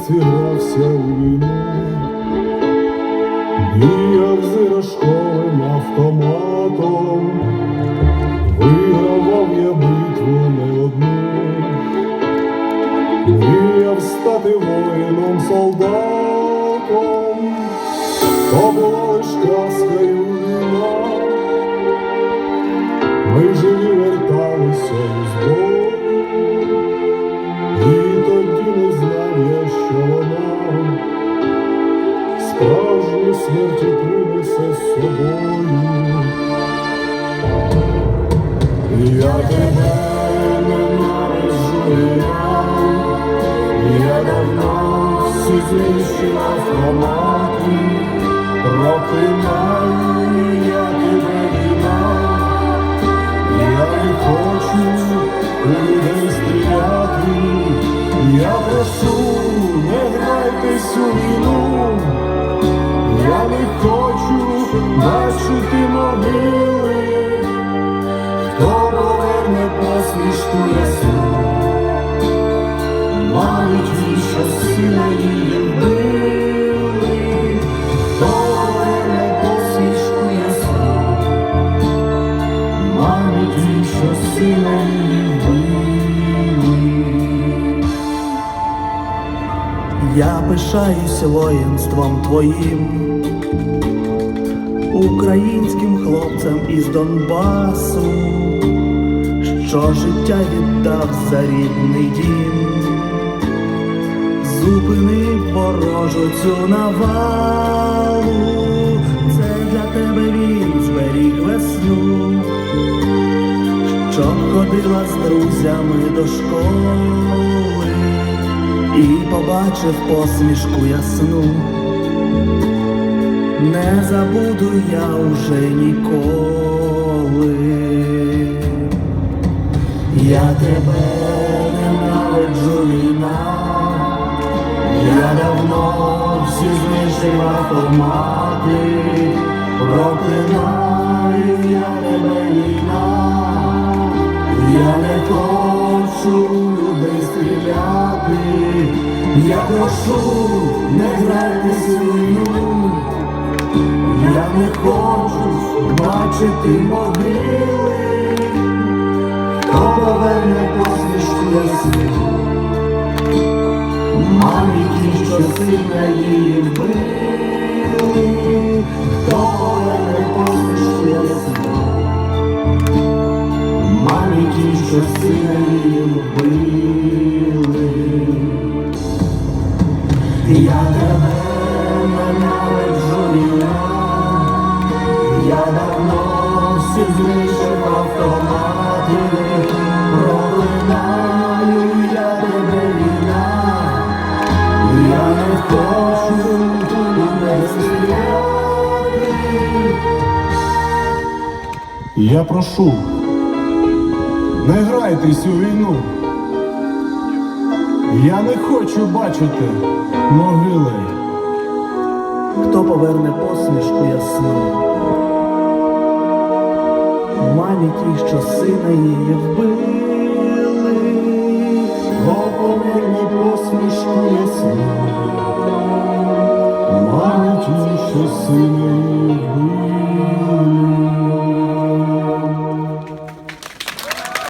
дитинстві грався у війну, Бігав з автоматом, вигравав я битву не одну, мріяв стати воїном солдатом, то була лиш казкою війна, ми живі верталися у зброю. Я тебе ненавиджу, я, давно всі знищив автомати, проклинаю я я не хочу людей стріляти, я прошу, не грайтесь у я не хочу бачити могили. Я пишаюсь воїнством твоїм, українським хлопцям із Донбасу, що життя віддав за рідний дім, зупинив ворожу цю навалу, це для тебе він зберіг весну, що ходила з друзями до школи і побачив посмішку ясну. Не забуду я уже ніколи. Я тебе ненавиджу війна, Я давно всі знищив автомати, проклинаю я тебе війна, я не хочу людей стріляти, я прошу, не грайтесь війну, я не хочу бачити могили, хто поверне посмішку ясну. Мамі ті, що сина її вбили, хто поверне посмішку ясну. Мамі ті, сина її вбили. Я прошу, не грайтесь у війну. Я не хочу бачити могили. хто поверне посмішку ясну. Мамі ті, що сина її вбили. Поверни посмішку ясну, мамі ті, що сини